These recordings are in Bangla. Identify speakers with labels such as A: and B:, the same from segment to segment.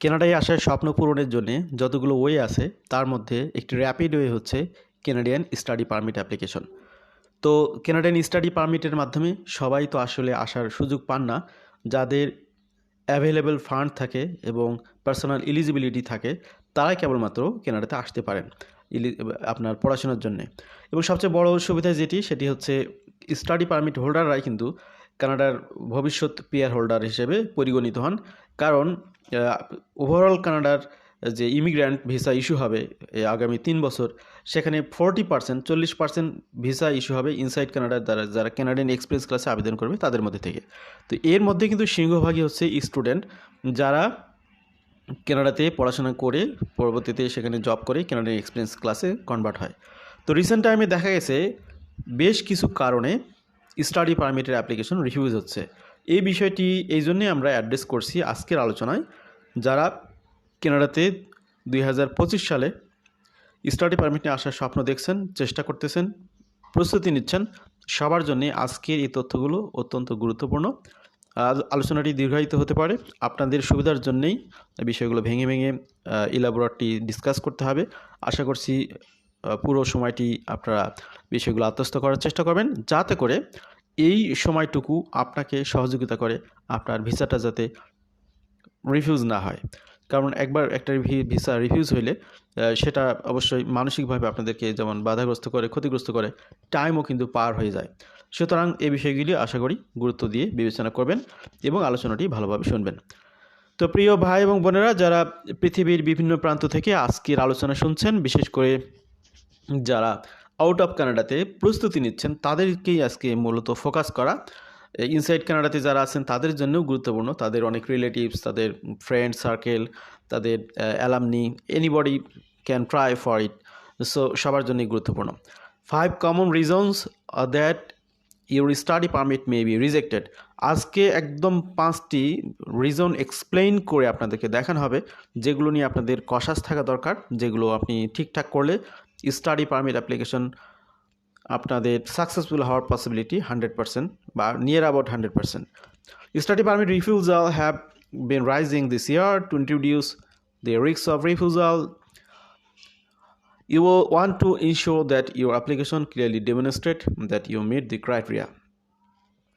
A: কেনাডায় আসার স্বপ্ন পূরণের জন্য যতগুলো ওয়ে আছে, তার মধ্যে একটি র্যাপিড ওয়ে হচ্ছে কেনাডিয়ান স্টাডি পারমিট অ্যাপ্লিকেশন তো কেনাডিয়ান স্টাডি পারমিটের মাধ্যমে সবাই তো আসলে আসার সুযোগ পান না। যাদের অ্যাভেলেবল ফান্ড থাকে এবং পার্সোনাল এলিজিবিলিটি থাকে, তারাই কেবলমাত্র কেনাডাতে আসতে পারেন আপনার পড়াশোনার জন্যে। এবং সবচেয়ে বড় সুবিধা যেটি, সেটি হচ্ছে স্টাডি পারমিট হোল্ডাররাই কিন্তু কানাডার ভবিষ্যৎ পিয়ার হোল্ডার হিসেবে পরিগণিত হন। কারণ ওভারঅল কানাডার যে ইমিগ্র্যান্ট ভিসা ইস্যু হবে আগামী তিন বছর, সেখানে ফোরটি পার্সেন্ট চল্লিশ পার্সেন্ট ভিসা ইস্যু হবে ইনসাইড কানাডার দ্বারা, যারা কানাডিয়ান এক্সপ্রেস ক্লাসে আবেদন করবে তাদের মধ্যে থেকে। তো এর মধ্যে কিন্তু সিংহভাগই হচ্ছে স্টুডেন্ট যারা কানাডাতে পড়াশোনা করে, পরবর্তীতে সেখানে জব করে কানাডিয়ান এক্সপিরিয়েন্স ক্লাসে কনভার্ট হয়। তো রিসেন্ট টাইমে দেখা গেছে, বেশ কিছু কারণে স্টাডি পারমিটের অ্যাপ্লিকেশন রিফিউজ হচ্ছে। এই বিষয়টি এই জন্যে আমরা অ্যাড্রেস করছি আজকের আলোচনায়, যারা কেনাডাতে দুই হাজার পঁচিশ সালে স্টাডি পারমিট নিয়ে আসার স্বপ্ন দেখছেন, চেষ্টা করতেছেন, প্রস্তুতি নিচ্ছেন, সবার জন্য আজকের এই তথ্যগুলো অত্যন্ত গুরুত্বপূর্ণ। আলোচনাটি দীর্ঘায়িত হতে পারে, আপনাদের সুবিধার জন্যেই বিষয়গুলো ভেঙে ভেঙে ইলাবোরেটরি ডিসকাস করতে হবে। আশা করছি পুরো সময়টি আপনারা বিষয়গুলো আত্মস্থ করার চেষ্টা করবেন, যাতে করে এই সময়টুকু আপনাকে সহযোগিতা করে আপনার ভিসাটা যাতে রিফিউজ না হয়। কারণ একবার একটা ভিসা রিফিউজ হইলে সেটা অবশ্যই মানসিকভাবে আপনাদেরকে যেমন বাধাগ্রস্ত করে, ক্ষতিগ্রস্ত করে টাইমও কিন্তু পার হয়ে যায়। সুতরাং এই বিষয়গুলি আশা করি গুরুত্ব দিয়ে বিবেচনা করবেন এবং আলোচনাটি ভালোভাবে শুনবেন। তো প্রিয় ভাই এবং বোনেরা, যারা পৃথিবীর বিভিন্ন প্রান্ত থেকে আজকের আলোচনা শুনছেন, বিশেষ করে যারা আউট অফ কানাডাতে প্রস্তুতি নিচ্ছেন, তাদেরকেই আজকে মূলত ফোকাস করা। ইনসাইড কানাডাতে যারা আছেন, তাদের জন্যও গুরুত্বপূর্ণ। তাদের অনেক রিলেটিভস তাদের ফ্রেন্ড সার্কেল তাদের alumni anybody can try for it so সবার জন্যই গুরুত্বপূর্ণ। Five common reasons that your study permit may be rejected আজকে একদম পাঁচটি রিজন এক্সপ্লেইন করে আপনাদেরকে দেখানো হবে, যেগুলো নিয়ে আপনাদের কষাস থাকা দরকার, যেগুলো আপনি ঠিকঠাক করলে স্টাডি পারমিট অ্যাপ্লিকেশন আপনাদের সাকসেসফুল হওয়ার পসিবিলিটি হান্ড্রেড পার্সেন্ট বা near about hundred percent study permit refusal have been rising this year to introduce the risks of refusal you will want to ensure that your application clearly demonstrate that you meet the criteria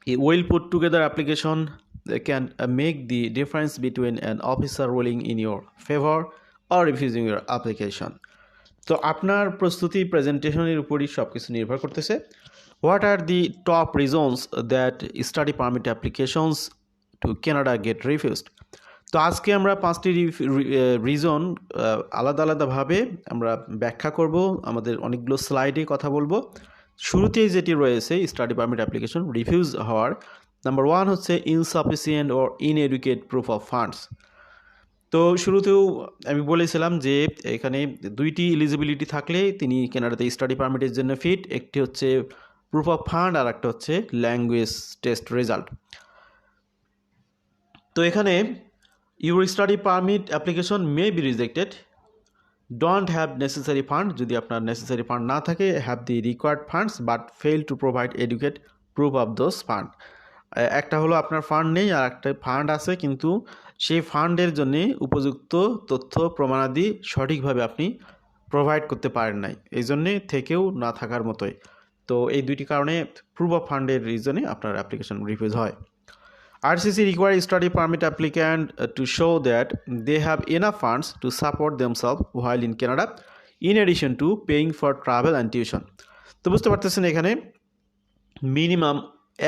A: a well put together application that can uh, make the difference between an officer ruling in your favor or refusing your application তো আপনার প্রস্তুতি প্রেজেন্টেশনের উপরই সব কিছু নির্ভর করতেছে। What are the top reasons that study permit applications to Canada get refused তো আজকে আমরা পাঁচটি রিজন আলাদা আলাদাভাবে আমরা ব্যাখ্যা করব, আমাদের অনেকগুলো স্লাইডে কথা বলব। শুরুতেই যেটি রয়েছে স্টাডি পারমিট অ্যাপ্লিকেশন রিফিউজ হওয়ার। নাম্বার ওয়ান হচ্ছে insufficient or inadequate proof of funds তো শুরুতেও আমি বলেছিলাম যে এখানে দুইটি এলিজিবিলিটি থাকলে তিনি কেনাডাতে স্টাডি পারমিটের জন্য ফিট একটি হচ্ছে প্রুফ অফ ফান্ড আর একটা হচ্ছে ল্যাঙ্গুয়েজ টেস্ট রেজাল্ট তো এখানে your study permit application may be rejected don't have necessary fund যদি আপনার নেসেসারি ফান্ড না থাকে have the required funds but fail to provide adequate proof of those fund একটা হলো আপনার ফান্ড নেই আর একটা ফান্ড আছে, কিন্তু সেই ফান্ডের জন্য উপযুক্ত তথ্য, প্রমাণাদি সঠিকভাবে আপনি প্রোভাইড করতে পারেন নাই। এই জন্যে থেকেও না থাকার মতোই। তো এই দুইটি কারণে অফ ফান্ডের রিজনে আপনার অ্যাপ্লিকেশন রিফিউজ হয়। RCC require study permit applicant to show that they have enough funds to support themselves while in Canada, in addition to paying for travel and tuition. তো বুঝতে পারতেছেন এখানে মিনিমাম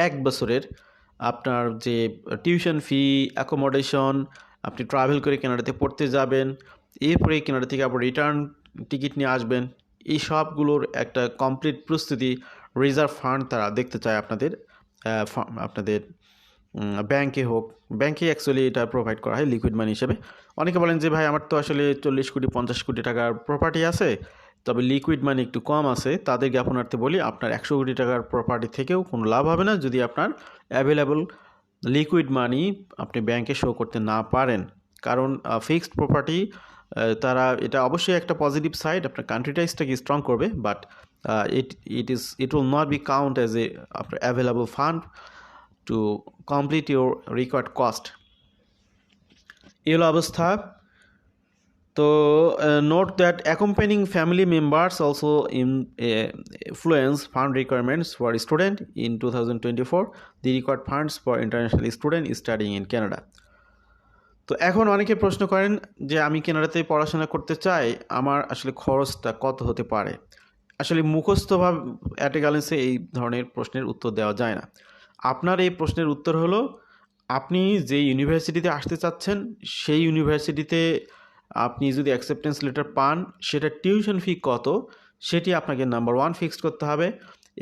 A: এক বছরের আপনার যে টিউশন ফি অ্যাকোমোডেশন আপনি ট্রাভেল করে কেনাডাতে পড়তে যাবেন, এরপরে কেনাডা থেকে আবার রিটার্ন টিকিট নিয়ে আসবেন, এই সবগুলোর একটা কমপ্লিট প্রস্তুতি রিজার্ভ ফান্ড তারা দেখতে চায় আপনাদের আপনাদের ব্যাংকে হোক। ব্যাংকে অ্যাকচুয়ালি এটা প্রোভাইড করা হয় লিকুইড মানি হিসেবে। অনেকে বলেন যে, ভাই, আমার তো আসলে চল্লিশ কোটি, পঞ্চাশ কোটি টাকার প্রপার্টি আছে। তবে লিকুইড মানি একটু কম আছে তাদের জ্ঞাপনার্থে বলি, আপনার একশো কোটি টাকার প্রপার্টি থেকেও কোনো লাভ হবে না যদি আপনার অ্যাভেলেবল লিকুইড মানি আপনি ব্যাংকে শো করতে না পারেন। কারণ ফিক্সড প্রপার্টি তারা এটা অবশ্যই একটা পজিটিভ সাইড আপনার কান্ট্রিটাইজটাকে স্ট্রং করবে but it it is it will not be count as a আপনার available fund to complete your required cost এই হলো অবস্থা। তো note that accompanying family members also in influence fund requirements for student in two thousand twenty four the required funds for international student studying in Canada তো এখন অনেকে প্রশ্ন করেন যে আমি কেনাডাতে পড়াশোনা করতে চাই, আমার আসলে খরচটা কত হতে পারে? আসলে মুখস্থভাবে অ্যাটেগালেন্সে এই ধরনের প্রশ্নের উত্তর দেওয়া যায় না। আপনার এই প্রশ্নের উত্তর হলো, আপনি যে ইউনিভার্সিটিতে আসতে চাচ্ছেন, সেই ইউনিভার্সিটিতে আপনি যদি অ্যাকসেপ্টেন্স লেটার পান, সেটা টিউশন ফি কত, সেটি আপনাকে নাম্বার ওয়ান ফিক্সড করতে হবে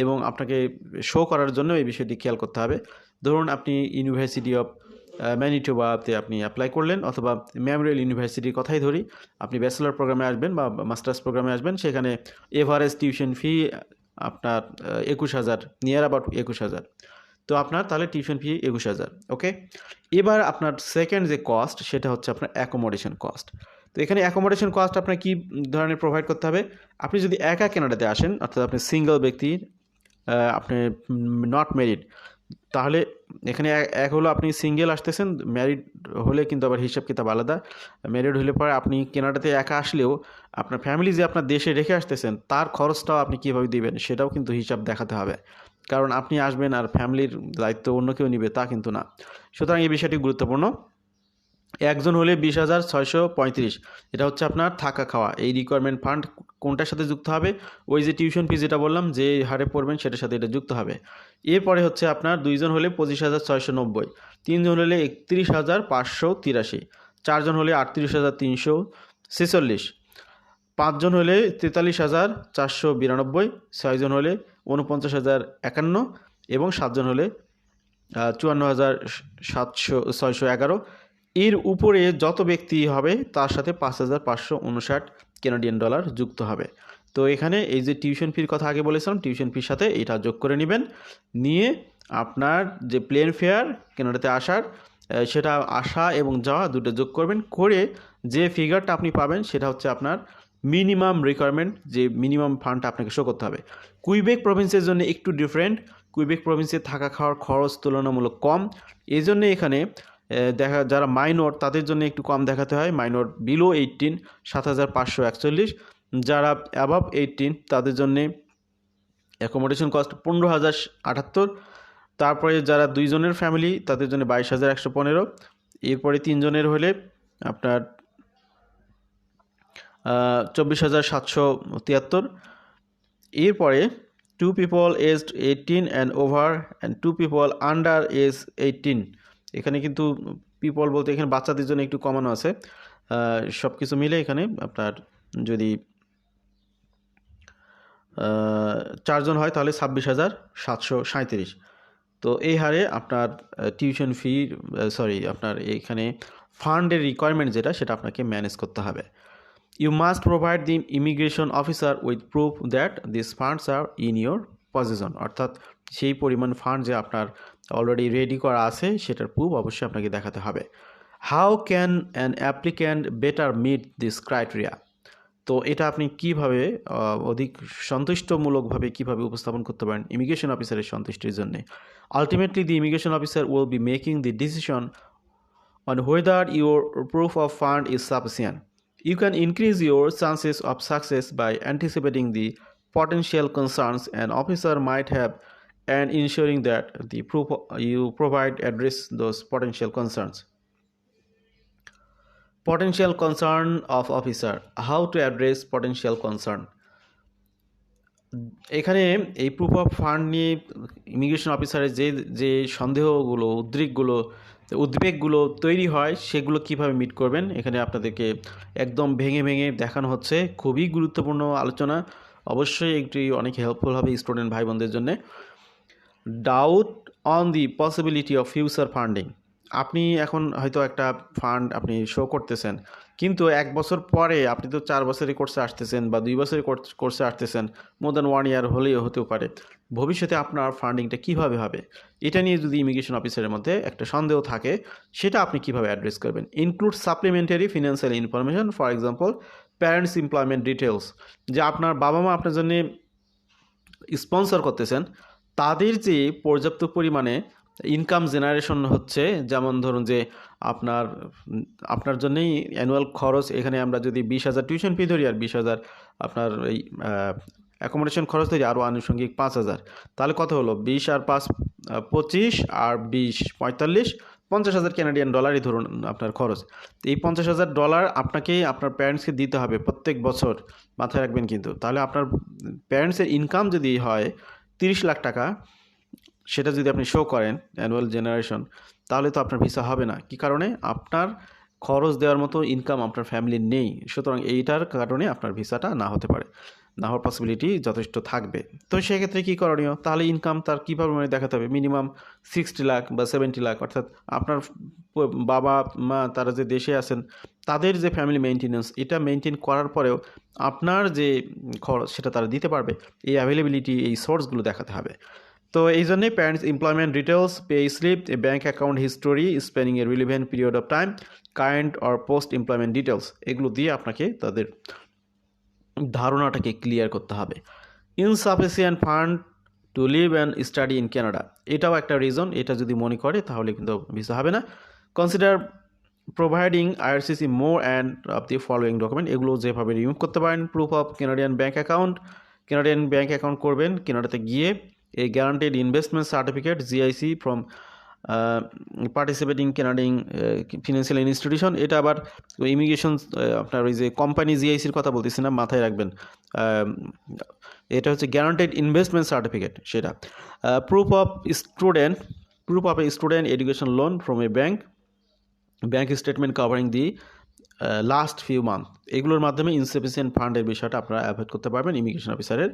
A: এবং আপনাকে শো করার জন্য এই বিষয়টি খেয়াল করতে হবে। ধরুন আপনি ইউনিভার্সিটি অফ ম্যানিটোবাতে আপনি অ্যাপ্লাই করলেন অথবা মেমোরিয়াল ইউনিভার্সিটির কথাই ধরি। আপনি ব্যাচেলার প্রোগ্রামে আসবেন বা মাস্টার্স প্রোগ্রামে আসবেন, সেখানে এভারেজ টিউশন ফি আপনার একুশ হাজার নিয়ার অ্যাবাউট একুশ হাজার। তো আপনার তাহলে টিউশন ফি একুশ হাজার ওকে এবার আপনার সেকেন্ড যে কস্ট সেটা হচ্ছে আপনার অ্যাকোমোডেশন কস্ট তো এখানে অ্যাকোমোডেশন কস্ট আপনার কী ধরনের প্রোভাইড করতে হবে? আপনি যদি একা কেনাডাতে আসেন, অর্থাৎ আপনি সিঙ্গল ব্যক্তি আপনি নট ম্যারিড তাহলে এখানে এক- এক হলো আপনি সিঙ্গেল আসতেছেন ম্যারিড হলে কিন্তু আবার হিসাব কিতাব আলাদা। ম্যারিড হলে পরে আপনি কেনাডাতে একা আসলেও আপনার ফ্যামিলি যে আপনার দেশে রেখে আসতেছেন, তার খরচটাও আপনি কীভাবে দিবেন, সেটাও কিন্তু হিসাব দেখাতে হবে। কারণ আপনি আসবেন আর ফ্যামিলির দায়িত্ব অন্য কেউ নিবে তা কিন্তু না। সুতরাং এই বিষয়টি গুরুত্বপূর্ণ। একজন হলে বিশ হাজার ছয়শো পঁয়ত্রিশ। এটা হচ্ছে আপনার থাকা খাওয়া। এই রিকোয়ারমেন্ট ফান্ড কোনটার সাথে যুক্ত হবে? ওই যে টিউশন ফি যেটা বললাম, যে হারে পড়বেন সেটার সাথে এটা যুক্ত হবে। এরপরে হচ্ছে আপনার দুইজন হলে পঁচিশ হাজার ছয়শো নব্বই, তিনজন হলে একত্রিশ হাজার পাঁচশো তিরাশি, চারজন হলে আটত্রিশ হাজার তিনশো ছেচল্লিশ, পাঁচজন হলে তেতাল্লিশ হাজার চারশো বিরানব্বই, ছয়জন হলে উনপঞ্চাশ হাজার একান্ন, এবং সাতজন হলে চুয়ান্ন হাজার সাতশো, ছয়শো এগারো এর উপরে যত ব্যক্তি হবে, তার সাথে পাঁচ হাজার পাঁচশো উনষাট কেনাডিয়ান ডলার যুক্ত হবে। তো এখানে এই যে টিউশন ফির কথা আগে বলেছিলাম টিউশন ফির সাথে এটা যোগ করে নেবেন। নিয়ে আপনার যে প্লেন ফেয়ার কেনাডাতে আসার সেটা আসা এবং যাওয়া দুটো যোগ করবেন। করে যে ফিগারটা আপনি পাবেন, সেটা হচ্ছে আপনার মিনিমাম রিকোয়ারমেন্ট যে মিনিমাম ফান্ডটা আপনাকে শো করতে হবে। কুইবেক প্রভিন্সের জন্য একটু ডিফারেন্ট কুইবেক প্রভিন্সে থাকা খাওয়ার খরচ তুলনামূলক কম। এই জন্য এখানে দেখা, যারা মাইনর তাদের জন্য একটু কম দেখাতে হয়। মাইনর বিলো এইটিন সাত হাজার পাঁচশো একচল্লিশ। যারা অ্যাবাভ এইটিন তাদের জন্যে অ্যাকোমোডেশন কস্ট পনেরো হাজার আটাত্তর। তারপরে যারা দুইজনের ফ্যামিলি তাদের জন্য বাইশ হাজার একশো পনেরো। এরপরে তিনজনের হলে আপনার চব্বিশ হাজার সাতশো তিয়াত্তর। এরপরে two people aged eighteen and over and two people under age eighteen এখানে কিন্তু পিপল বলতে এখানে বাচ্চাদের জন্য একটু কমানো আছে। সব কিছু মিলে এখানে আপনার যদি চারজন হয় তাহলে ছাব্বিশ হাজার সাতশো সাঁত্রিশ তো এই হারে আপনার টিউশন ফি সরি আপনার এখানে ফান্ডের রিকোয়ারমেন্ট যেটা, সেটা আপনাকে ম্যানেজ করতে হবে। You must provide the immigration officer with proof that this funds are in your position অর্থাৎ সেই পরিমাণ ফান্ড যে আপনার অলরেডি রেডি করা আছে, সেটার প্রুফ অবশ্যই আপনাকে দেখাতে হবে। How can an applicant better meet this criteria তো এটা আপনি কীভাবে অধিক সন্তুষ্টমূলকভাবে কীভাবে উপস্থাপন করতে পারেন ইমিগ্রেশন অফিসারের সন্তুষ্টির জন্য। Ultimately the immigration officer will be making the decision on whether your proof of fund is sufficient. You can increase your chances of success by anticipating the potential concerns an officer might have and ensuring that the proof you provide address those potential concerns. Potential concern of officer. How to address potential concern. এখানে এই প্রুফ অফ ফান্ড নিয়ে ইমিগ্রেশন অফিসারের যে যে সন্দেহগুলো, উদ্রেকগুলো, উদ্বেগগুলো তৈরি হয়, সেগুলো কীভাবে মিট করবেন, এখানে আপনাদেরকে একদম ভেঙে ভেঙে দেখানো হচ্ছে খুবই গুরুত্বপূর্ণ আলোচনা অবশ্যই একটি অনেক হেল্পফুল হবে স্টুডেন্ট ভাই বোনদের জন্য doubt on the possibility of future funding আপনি এখন হয়তো একটা ফান্ড আপনি শো করতেছেন, কিন্তু এক বছর পরে আপনি তো চার বছরের কোর্সে আসতেছেন বা দুই বছরের কোর্সে আসতেছেন মোর দ্যান ওয়ান ইয়ার হলেও হতেও পারে। ভবিষ্যতে আপনার ফান্ডিংটা কীভাবে হবে? এটা নিয়ে যদি ইমিগ্রেশন অফিসারের মধ্যে একটা সন্দেহ থাকে, সেটা আপনি কীভাবে অ্যাড্রেস করবেন? Include supplementary financial information for example parents employment details যে আপনার বাবা মা আপনার জন্য স্পন্সর করতেছেন তাদের যে পর্যাপ্ত পরিমাণে ইনকাম জেনারেশন হচ্ছে, যেমন ধরুন যে আপনার আপনার জন্যেই অ্যানুয়াল খরচ, এখানে আমরা যদি বিশ হাজার টিউশন ফি ধরি আর বিশ হাজার আপনার এই অ্যাকোমোডেশন খরচ ধরি, আরও আনুষঙ্গিক পাঁচ হাজার। তাহলে কত হলো? বিশ আর পাঁচ পঁচিশ আর বিশ পঁয়তাল্লিশ, পঞ্চাশ হাজার ক্যানাডিয়ান ডলারই ধরুন আপনার খরচ। এই পঞ্চাশ হাজার ডলার আপনাকে আপনার প্যারেন্টসকে দিতে হবে প্রত্যেক বছর। মাথায় রাখবেন কিন্তু। তাহলে আপনার প্যারেন্টসের ইনকাম যদি হয় তিরিশ লাখ টাকা সেটা যদি আপনি শো করেন অ্যানুয়াল জেনারেশন তাহলে তো আপনার ভিসা হবে না। কি কারণে? আপনার খরচ দেওয়ার মতো ইনকাম আপনার ফ্যামিলির নেই। সুতরাং এইটার কারণে আপনার ভিসাটা না হতে পারে। না হওয়ার পসিবিলিটি যথেষ্ট থাকবে। তো সেক্ষেত্রে কী করণীয়? তাহলে ইনকাম তার কীভাবে মানে দেখাতে হবে? মিনিমাম সিক্সটি লাখ বা সেভেন্টি লাখ অর্থাৎ আপনার বাবা, মা, তারা যে দেশে আছেন, তাদের যে ফ্যামিলি মেনটেন্যান্স এটা মেনটেন করার পরেও আপনার যে খরচ সেটা তারা দিতে পারবে। এই অ্যাভেলেবিলিটি এই সোর্সগুলো দেখাতে হবে। তো এই জন্যে parents employment details pay slip bank account history spanning a relevant period of time current or post employment details এগুলো দিয়ে আপনাকে তাদের ধারণাটাকে ক্লিয়ার করতে হবে। Insufficient fund to live and study in Canada এটাও একটা রিজন এটা যদি মনে করে তাহলে কিন্তু ভিসা হবে না। Consider providing IRCC more and of the following document এগুলো যেভাবে রিমুভ করতে পারেন proof of Canadian bank account Canadian bank account করবেন কেনাডাতে গিয়ে এই guaranteed investment certificate GIC from participating Canadian financial institution এটা আবার ইমিগ্রেশন আপনার ওই যে কোম্পানি জিআইসির কথা বলতেছি না, মাথায় রাখবেন। এটা হচ্ছে গ্যারান্টেড ইনভেস্টমেন্ট সার্টিফিকেট সেটা। Proof of student proof of a student education loan from a bank bank statement covering the last few month এগুলোর মাধ্যমে ইনসাফিসিয়েন্ট ফান্ডের বিষয়টা আপনারা অ্যাভয়েড করতে পারবেন ইমিগ্রেশন অফিসারের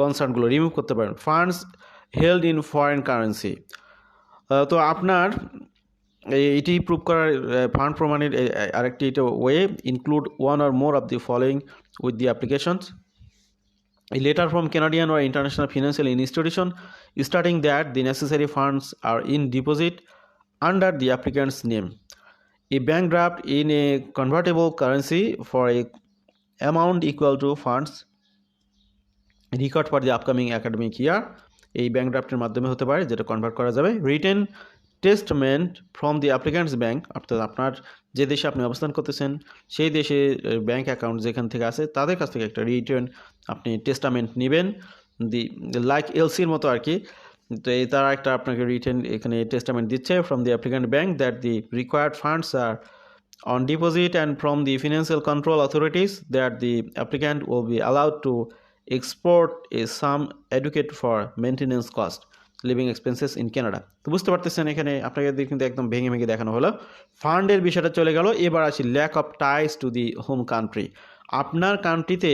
A: কনসার্নগুলো রিমুভ করতে পারবেন। Funds held in foreign currency তো আপনার এটি প্রুভ করার ফান্ড প্রমাণের আরেকটি এটা way include one or more of the following with the applications letter from Canadian or international financial institution starting that the necessary funds are in deposit under the applicant's name a bank draft in a convertible currency for a amount equal to funds record for the upcoming academic year এই ব্যাঙ্ক ড্রাফটের মাধ্যমে হতে পারে, যেটা কনভার্ট করা যাবে। Written testament from the applicant's bank অর্থাৎ আপনার যে দেশে আপনি অবস্থান করতেছেন, সেই দেশে ব্যাঙ্ক অ্যাকাউন্ট যেখান থেকে আছে, তাদের কাছ থেকে একটা রিটার্ন আপনি টেস্টামেন্ট নেবেন। দি লাইক এলসির মতো আর কি তো এই তারা একটা আপনাকে রিটার্ন এখানে টেস্টামেন্ট দিচ্ছে from the applicant bank that the required funds are on deposit and from the financial control authorities that the applicant will be allowed to export a sum adequate for maintenance cost living expenses in Canada তো বুঝতে পারতেছেন এখানে আপনাকে কিন্তু একদম ভেঙে ভেঙে দেখানো হলো। ফান্ডের বিষয়টা চলে গেল। এবার আসি lack of ties to the home country আপনার কান্ট্রিতে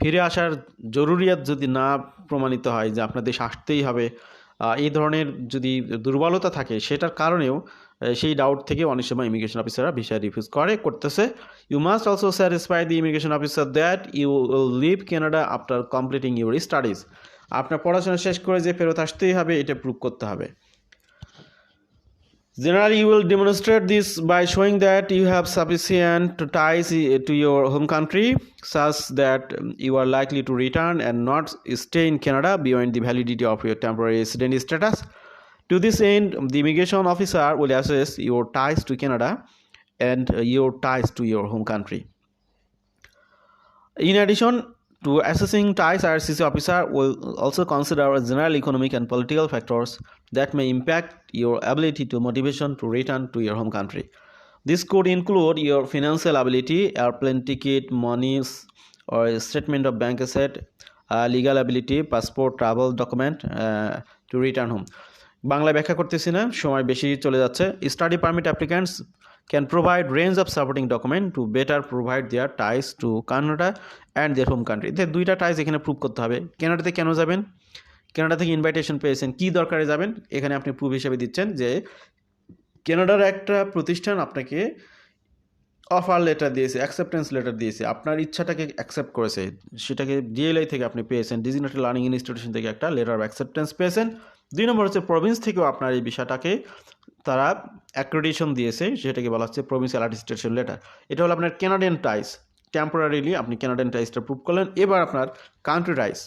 A: ফিরে আসার জরুরিয়াত যদি না প্রমাণিত হয় যে আপনার দেশ আসতেই হবে এই ধরনের যদি দুর্বলতা থাকে, সেটার কারণেও সেই ডাউট থেকে অনেক সময় ইমিগ্রেশন অফিসাররা ভিসা রিফিউজ করে, করতেছে। You must also satisfy the immigration officer that you will leave Canada after completing your studies আপনার পড়াশোনা শেষ করে যে ফেরত আসতেই হবে, এটা প্রুভ করতে হবে। Generally you will demonstrate this by showing that you have sufficient ties to your home country such that you are likely to return and not stay in Canada beyond the validity of your temporary resident status To this end, the immigration officer will assess your ties to Canada and uh, your ties to your home country. In addition to assessing ties, IRCC officer will also consider general economic and political factors that may impact your ability to motivation to return to your home country. This could include your financial ability, airplane ticket, monies, or statement of bank asset, uh, legal ability, passport, travel document uh, to return home. Bangla ব্যাখ্যা করতেছি না, সময় বেশি চলে যাচ্ছে। Study permit applicants can provide range of supporting document to better provide their ties to Canada and their home country এদের দুইটা টাইস এখানে প্রুভ করতে হবে। কানাডাতে কেন যাবেন? কানাডা থেকে ইনভাইটেশন পেয়েছেন, কী দরকারে যাবেন? এখানে আপনি প্রুফ হিসেবে দিচ্ছেন যে কানাডার একটা প্রতিষ্ঠান আপনাকে অফার লেটার দিয়েছে অ্যাকসেপ্টেন্স লেটার দিয়েছে, আপনার ইচ্ছাটাকে অ্যাকসেপ্ট করেছে। সেটাকে ডিএলআই থেকে আপনি পেয়েছেন ডিজিটাল লার্নিং ইনস্টিটিউশন থেকে একটা লেটার অফ অ্যাকসেপ্টেন্স পেয়েছেন। দুই নম্বর হচ্ছে প্রভিন্স থেকেও আপনার এই বিষয়টাকে তারা অ্যাক্রেডিশন দিয়েছে সেটাকে বলা হচ্ছে প্রভিন্সিয়াল অ্যাটিস্টেশন লেটার এটা হলো আপনার কেনাডিয়ান টাইস টেম্পোরারিলি আপনি কেনাডিয়ান টাইসটা প্রুভ করলেন। এবার আপনার কান্ট্রি টাইস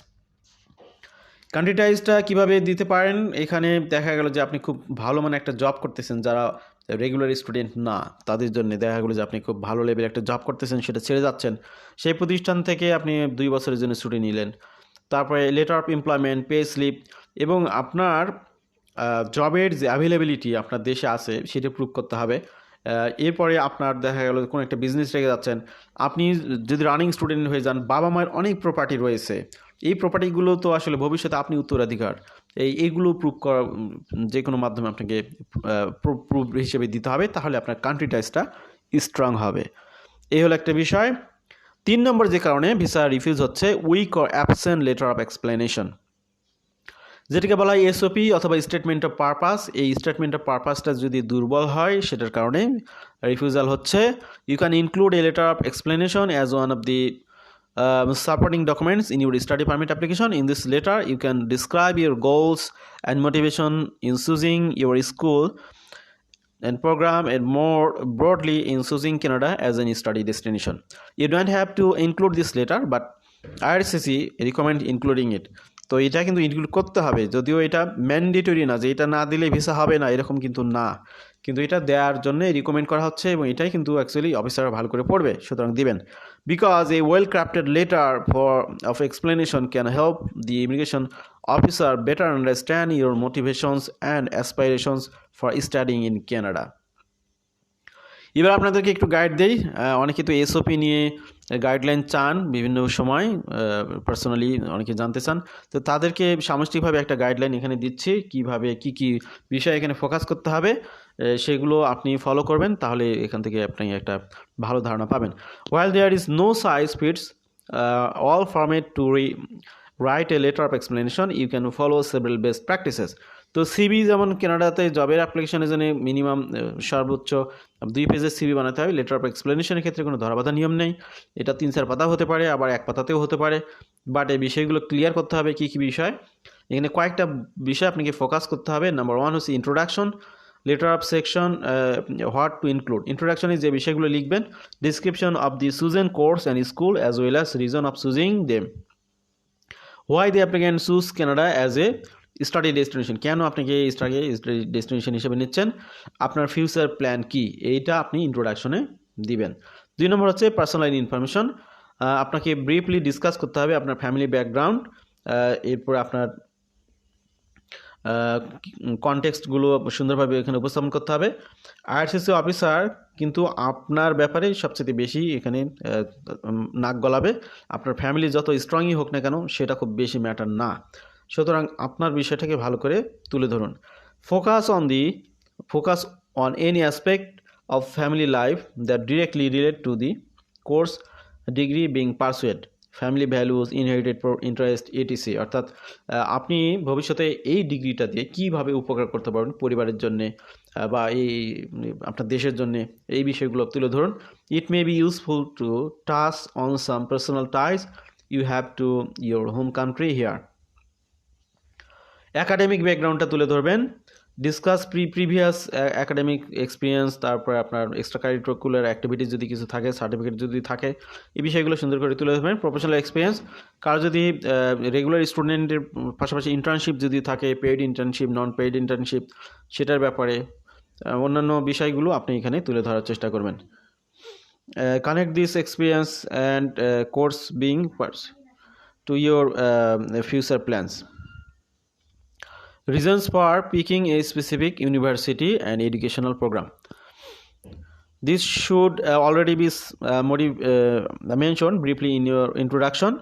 A: কান্ট্রিটাইজটা কীভাবে দিতে পারেন? এখানে দেখা গেল যে আপনি খুব ভালো মানে একটা জব করতেছেন, যারা রেগুলার স্টুডেন্ট না, তাদের জন্য দেখা গেলো যে আপনি খুব ভালো লেভেল একটা জব করতেছেন, সেটা ছেড়ে যাচ্ছেন। সেই প্রতিষ্ঠান থেকে আপনি দুই বছরের জন্য ছুটি নিলেন। তারপরে letter of employment pay slip এবং আপনার জবের যে অ্যাভেলেবিলিটি আপনার দেশে আছে, সেটা প্রুভ করতে হবে। এরপরে আপনার দেখা গেল কোনো একটা বিজনেস রেখে যাচ্ছেন, আপনি যদি রানিং স্টুডেন্ট হয়ে যান, বাবা মায়ের অনেক প্রপার্টি রয়েছে। এই প্রপার্টিগুলো তো আসলে ভবিষ্যতে আপনি উত্তরাধিকার। এই এইগুলো প্রুভ করা, যে কোনো মাধ্যমে আপনাকে প্রুভ হিসেবে দিতে হবে, তাহলে আপনার কান্ট্রি টাইজটা স্ট্রং হবে। এই হলো একটা বিষয়। তিন নম্বর যে কারণে ভিসা রিফিউজ হচ্ছে weak or absent letter of explanation যেটিকে বলা হয় এসওপি অথবা স্টেটমেন্ট অফ পারপাস এই স্টেটমেন্ট অফ পারপাসটা যদি দুর্বল হয়, সেটার কারণে রিফিউজাল হচ্ছে। You can include a letter of explanation as one of the supporting documents in your study permit application in this letter you can describe your goals and motivation in choosing your school and programme and more broadly in choosing Canada as an study destination you don't have to include this letter but IRCC recommend including it তো এটা কিন্তু ইনক্লুড করতে হবে। যদিও এটা ম্যান্ডেটরি না, যে এটা না দিলে ভিসা হবে না, এরকম কিন্তু না। কিন্তু এটা দেওয়ার জন্য রিকমেন্ড করা হচ্ছে এবং এটাই কিন্তু অ্যাকচুয়ালি অফিসার ভালো করে পড়বে, সুতরাং দিবেন। Because a well crafted letter for of explanation can help the immigration officer better understand your motivations and aspirations for studying in Canada এবার আপনাদেরকে একটু গাইড দেই। অনেকে তো এসওপি নিয়ে গাইডলাইন চান বিভিন্ন সময় পার্সোনালি অনেকে জানতে চান। তো তাদেরকে সামষ্টিকভাবে একটা গাইডলাইন এখানে দিচ্ছি, কীভাবে, কি কি বিষয় এখানে ফোকাস করতে হবে সেগুলো আপনি ফলো করবেন, তাহলে এখান থেকে আপনি একটা ভালো ধারণা পাবেন। While there is no size fits all format to rewrite a letter of explanation you can follow several best practices তো সিবি যেমন কানাডাতে জবের অ্যাপ্লিকেশনের জন্য মিনিমাম সর্বোচ্চ দুই পেজের সিবি বানাতে হবে লেটার অফ এক্সপ্লেনেশনের ক্ষেত্রে কোনো ধরাবাধা নিয়ম নেই। এটা তিন চার পাতা হতে পারে, আবার এক পাতাতেও হতে পারে। বাট এই বিষয়গুলো ক্লিয়ার করতে হবে কী কী বিষয়। এখানে কয়েকটা বিষয় আপনাকে ফোকাস করতে হবে। নাম্বার ওয়ান হচ্ছে introduction letter of section what to include ইন্ট্রোডাকশনে যে বিষয়গুলো লিখবেন description of the chosen course and school as well as reason of choosing them why the applicant choose Canada as a study destination কেন আপনাকে স্টাডি ডেস্টিনেশন হিসেবে নিচ্ছেন? আপনার ফিউচার প্ল্যান কি? এইটা আপনি ইন্ট্রোডাকশনে দিবেন। দুই নম্বর হচ্ছে পার্সোনাল ইনফরমেশন আপনাকে ব্রিফলি ডিসকাস করতে হবে আপনার ফ্যামিলি ব্যাকগ্রাউন্ড এরপর আপনার কনটেক্সটগুলো সুন্দরভাবে এখানে উপস্থাপন করতে হবে। আইআরসিসি অফিসার কিন্তু আপনার ব্যাপারে সবচেয়ে বেশি এখানে নাক গলাবে। আপনার ফ্যামিলি যত স্ট্রংই হোক না কেন, সেটা খুব বেশি ম্যাটার না। সুতরাং আপনার বিষয়টাকে ভালো করে তুলে ধরুন। Focus on the focus on any aspect of family life that directly relate to the course degree being pursued family values inherited interest ETC অর্থাৎ আপনি ভবিষ্যতে এই ডিগ্রিটা দিয়ে কীভাবে উপকার করতে পারবেন পরিবারের জন্যে বা এই, আপনার দেশের জন্যে, এই বিষয়গুলো তুলে ধরুন। It may be useful to touch on some personal ties you have to your home country here academic ব্যাকগ্রাউন্ডটা তুলে ধরবেন discuss pre previous academic experience তারপরে আপনার এক্সট্রা কারিকুলার অ্যাক্টিভিটিস যদি কিছু থাকে সার্টিফিকেট যদি থাকে, এই বিষয়গুলো সুন্দর করে তুলে ধরবেন প্রফেশনাল এক্সপিরিয়েন্স কার যদি রেগুলার স্টুডেন্টের পাশাপাশি ইন্টার্নশিপ যদি থাকে paid internship non paid internship সেটার ব্যাপারে অন্যান্য বিষয়গুলো আপনি এখানে তুলে ধরার চেষ্টা করবেন। Connect this experience and course being pursued to your future plans reasons for picking a specific university and educational program. This should uh, already be uh, uh, mentioned briefly in your introduction.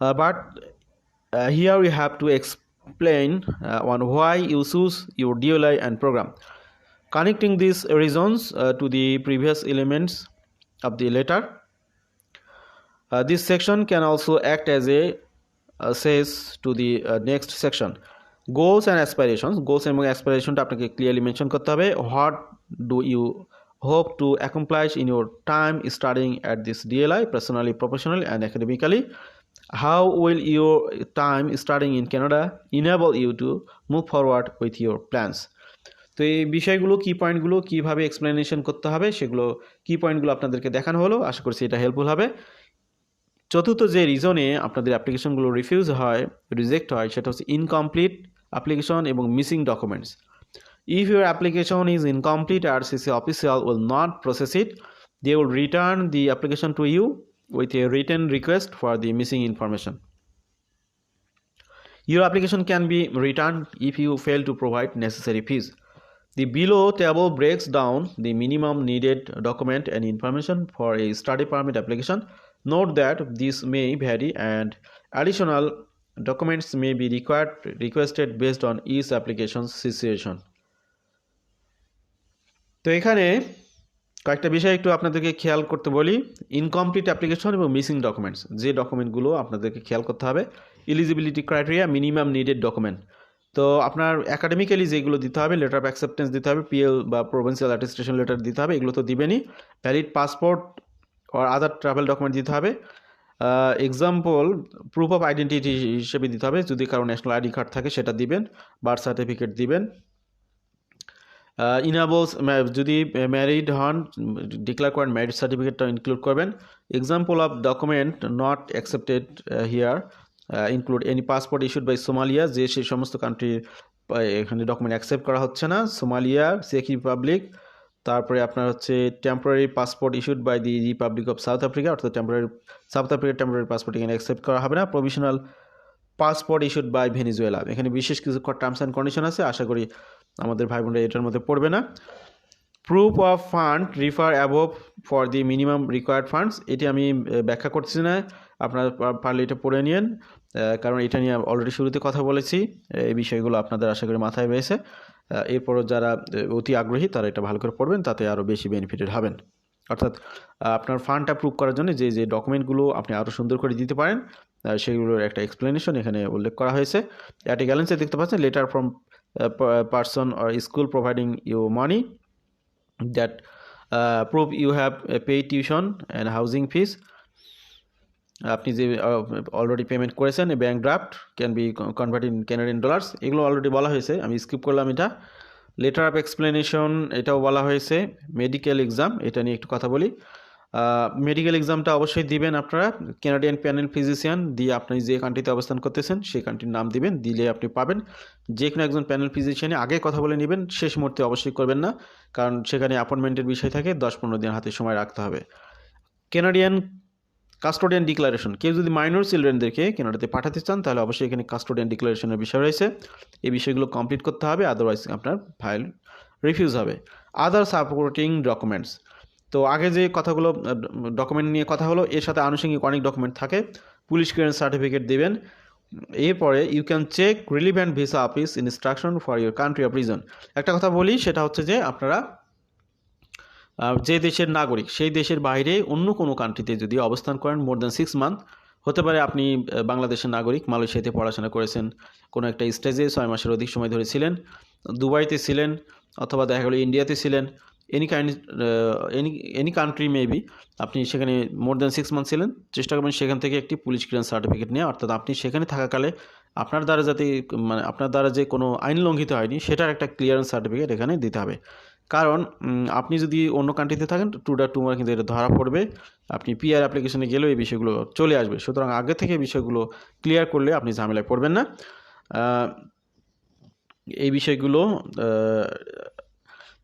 A: Uh, but uh, here we have to explain uh, on why you choose your DLI and program. Connecting these reasons to the previous elements of the letter. This section can also act as a uh, says to the uh, next section goals and aspirations goals এবং অ্যাসপিরেশনটা আপনাকে ক্লিয়ারলি মেনশন করতে হবে। What do you hope to accomplish in your time studying at this DLI personally professionally and academically how will your time studying in canada enable you to move forward with your plans? তো এই বিষয়গুলো কি পয়েন্টগুলো কীভাবে এক্সপ্লেনেশন করতে হবে, সেগুলো কি পয়েন্টগুলো আপনাদেরকে দেখানো হলো। আশা করছি এটা হেল্পফুল হবে। চতুর্থ যে রিজনে আপনাদের অ্যাপ্লিকেশনগুলো রিফিউজ হয় রিজেক্ট হয়, সেটা হচ্ছে ইনকমপ্লিট অ্যাপ্লিকেশন এবং missing documents if your application is incomplete R CC official will not process it they will return the application to you with a written request for the missing information. Your application can be returned if you fail to provide necessary fees. The below table breaks down the minimum needed document and information for a study permit application. Note that this may vary and additional documents may be required, requested based on each application's situation. তো এখানে কয়েকটা বিষয় একটু আপনাদেরকে খেয়াল করতে বলি। ইনকমপ্লিট অ্যাপ্লিকেশন এবং মিসিং ডকুমেন্টস যে ডকুমেন্টগুলো আপনাদেরকে খেয়াল করতে হবে। Eligibility criteria minimum needed document তো আপনার একাডেমিক্যালি যেগুলো দিতে হবে লেটার অফ অ্যাকসেপ্টেন্স দিতে হবে পিএল বা প্রভিন্সিয়াল অ্যাটেস্টেশন লেটার দিতে হবে, এগুলো তো দিবেনই। Valid passport or other travel document দিতে হবে। এক্সাম্পল প্রুফ অফ আইডেন্টিটি হিসেবে দিতে হবে। যদি কারও ন্যাশনাল আইডি কার্ড থাকে, সেটা দিবেন বার্থ সার্টিফিকেট দিবেন। ইনাবলস যদি ম্যারিড হন ডিক্লেয়ার করেন ম্যারিড সার্টিফিকেটটা ইনক্লুড করবেন। Example of document not accepted here include any passport issued by Somalia যে সেই সমস্ত কান্ট্রির এখানে ডকুমেন্ট অ্যাকসেপ্ট করা হচ্ছে না। সোমালিয়া চেক রিপাবলিক তারপরে আপনার হচ্ছে temporary passport issued by the Republic of South Africa অর্থাৎ টেম্পোরারি সাউথ আফ্রিকার টেম্পোরারি পাসপোর্ট এখানে অ্যাকসেপ্ট করা হবে না। Provisional passport issued by Venezuela এখানে বিশেষ কিছু টার্মস অ্যান্ড কন্ডিশন আছে। আশা করি আমাদের ভাই বোনরা এটার মধ্যে পড়বে না। Proof of fund refer above for the minimum required funds এটি আমি ব্যাখ্যা করছি না। আপনারা পারলে এটা পড়ে নিন কারণ এটা নিয়ে অলরেডি শুরুতে কথা বলেছি। এই বিষয়গুলো আপনাদের আশা করি মাথায় রয়েছে। এরপরও যারা অতি আগ্রহী, তারা এটা ভালো করে পড়বেন, তাতে আরও বেশি বেনিফিটেড হবেন। অর্থাৎ আপনার ফান্ডটা প্রুভ করার জন্য যে যে ডকুমেন্টগুলো আপনি আরও সুন্দর করে দিতে পারেন সেগুলোর একটা এক্সপ্লেনেশন এখানে উল্লেখ করা হয়েছে। অ্যাট এ গ্যালেন্সে দেখতে পাচ্ছেন letter from person or school providing you money that prove you have have tuition and housing fees. আপনি যে অলরেডি পেমেন্ট করেছেন bank draft can be convert in Canadian dollars এগুলো অলরেডি বলা হয়েছে, আমি স্কিপ করলাম এটা। লেটার অফ এক্সপ্লেনেশন এটাও বলা হয়েছে মেডিকেল এক্সাম এটা নিয়ে একটু কথা বলি। মেডিকেল এক্সামটা অবশ্যই দিবেন আপনারা ক্যানাডিয়ান প্যানেল ফিজিশিয়ান দিয়ে আপনি যে কান্ট্রিতে অবস্থান করতেছেন, সেই কান্ট্রির নাম দিবেন, দিলে আপনি পাবেন। যে কোনো একজন প্যানেল ফিজিশিয়ানে আগে কথা বলে নেবেন, শেষ মুহূর্তে অবশ্যই করবেন না, কারণ সেখানে অ্যাপয়েন্টমেন্টের বিষয় থাকে, দশ পনেরো দিন হাতে সময় রাখতে হবে। ক্যানাডিয়ান কাস্টোডিয়ান ডিক্লারেশন কেউ যদি মাইনর চিলড্রেনদেরকে কেনাডাতে পাঠাতে চান, তাহলে অবশ্যই এখানে কাস্টোডিয়ান ডিক্লারেশনের বিষয় রয়েছে। এই বিষয়গুলো কমপ্লিট করতে হবে আদারওয়াইজ আপনার ফাইল রিফিউজ হবে। আদার সাপোর্টিং ডকুমেন্টস তো আগে যে কথাগুলো ডকুমেন্ট নিয়ে কথা হলো, এর সাথে আনুষঙ্গিক অনেক ডকুমেন্ট থাকে। পুলিশ ক্লিয়ারেন্স সার্টিফিকেট দেবেন। এরপরে you can check relevant visa office instruction for your country of reason একটা কথা বলি, সেটা হচ্ছে যে আপনারা যে দেশের নাগরিক, সেই দেশের বাইরে অন্য কোনো কান্ট্রিতে যদি অবস্থান করেন মোর দ্যান সিক্স মান্থ হতে পারে আপনি বাংলাদেশের নাগরিক, মালয়েশিয়াতে পড়াশোনা করেছেন, কোনো একটা স্টেজে ছয় মাসের অধিক সময় ধরে ছিলেন, দুবাইতে ছিলেন, অথবা দেখা গেলো ইন্ডিয়াতে ছিলেন any kind any any country maybe আপনি সেখানে মোর দ্যান সিক্স মান্থ ছিলেন, চেষ্টা করবেন সেখান থেকে একটি পুলিশ ক্লিয়ারেন্স সার্টিফিকেট নিয়ে অর্থাৎ আপনি সেখানে থাকাকালে আপনার দ্বারা যাতে মানে আপনার দ্বারা যে কোনো আইন লঙ্ঘিত হয়নি, সেটার একটা ক্লিয়ারেন্স সার্টিফিকেট এখানে দিতে হবে। কারণ আপনি যদি অন্য কান্ট্রিতে থাকেন টুডা টুমার কিন্তু এটা ধরা পড়বে। আপনি পিআর অ্যাপ্লিকেশনে গেলেও এই বিষয়গুলো চলে আসবে। সুতরাং আগে থেকে বিষয়গুলো ক্লিয়ার করলে আপনি ঝামেলায় পড়বেন না। এই বিষয়গুলো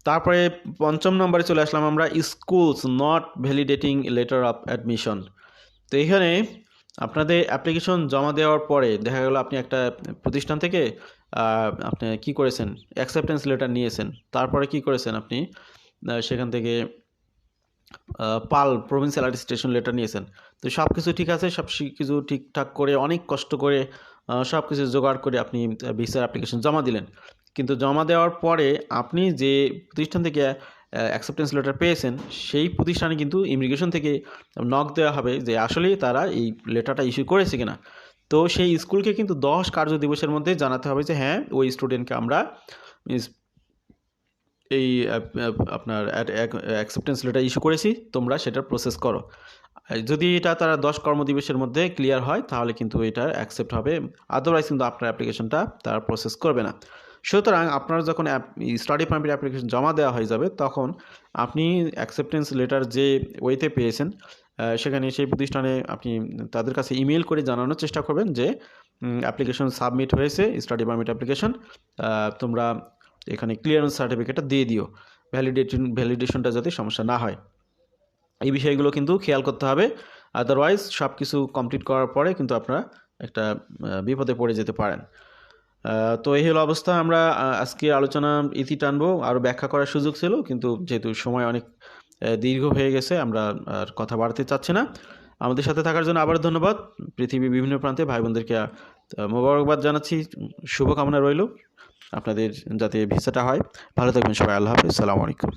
A: তারপরে পঞ্চম নম্বরে চলে আসলাম আমরা schools not validating letter of admission তো এখানে আপনাদের অ্যাপ্লিকেশন জমা দেওয়ার পরে দেখা গেল আপনি একটা প্রতিষ্ঠান থেকে আপনি কি করেছেন? অ্যাকসেপ্টেন্স লেটার নিয়েছেন। তারপরে কি করেছেন আপনি? সেখান থেকে পাল প্রভিন্সিয়াল অ্যাডিস্ট্রেশন লেটার নিয়েছেন। তো সব কিছু ঠিক আছে সব কিছু ঠিকঠাক করে, অনেক কষ্ট করে সব কিছু জোগাড় করে আপনি ভিসার অ্যাপ্লিকেশন জমা দিলেন। কিন্তু জমা দেওয়ার পরে আপনি যে প্রতিষ্ঠান থেকে অ্যাকসেপ্টেন্স লেটার পেয়েছেন, সেই প্রতিষ্ঠানে কিন্তু ইমিগ্রেশন থেকে নক দেওয়া হবে যে আসলেই তারা এই লেটারটা ইস্যু করেছে কিনা। তো সেই স্কুলকে কিন্তু দশ কার্য দিবসের মধ্যে জানাতে হবে যে হ্যাঁ ওই স্টুডেন্টকে আমরা এই আপনার অ্যাকসেপ্টেন্স লেটার ইস্যু করেছি, তোমরা সেটার প্রসেস করো। যদি এটা তারা দশ কর্মদিবসের মধ্যে ক্লিয়ার হয়, তাহলে কিন্তু এটা অ্যাকসেপ্ট হবে। আদারওয়াইজ কিন্তু আপনার অ্যাপ্লিকেশনটা তারা প্রসেস করবে না। সুতরাং আপনার যখন স্টাডি পারমিট অ্যাপ্লিকেশন জমা দেওয়া হয়ে যাবে, তখন আপনি অ্যাকসেপ্টেন্স লেটার যে ওয়েতে পেয়েছেন সেখানে সেই প্রতিষ্ঠানে আপনি তাদের কাছে ইমেল করে জানানোর চেষ্টা করবেন যে অ্যাপ্লিকেশন সাবমিট হয়েছে স্টাডি পারমিট অ্যাপ্লিকেশন তোমরা এখানে ক্লিয়ারেন্স সার্টিফিকেটটা দিয়ে দিও ভ্যালিডেশন ভ্যালিডেশনটা যাতে সমস্যা না হয়। এই বিষয়গুলো কিন্তু খেয়াল করতে হবে আদারওয়াইজ সব কিছু কমপ্লিট করার পরে কিন্তু আপনারা একটা বিপদে পড়ে যেতে পারেন। তো এই হলো অবস্থা, আমরা আজকে আলোচনা ইতি টানবো আরও ব্যাখ্যা করার সুযোগ ছিল, কিন্তু যেহেতু সময় অনেক দীর্ঘ হয়ে গেছে, আমরা আর কথা বাড়তে চাচ্ছি না। আমাদের সাথে থাকার জন্য আবার ধন্যবাদ। পৃথিবীর বিভিন্ন প্রান্তে ভাই বোনদেরকে মোবারকবাদ জানাচ্ছি। শুভকামনা রইল আপনাদের যাতে ভিসাটা হয়। ভালো থাকবেন সবাই, আল্লাহ হাফিজ। সালামু আলাইকুম।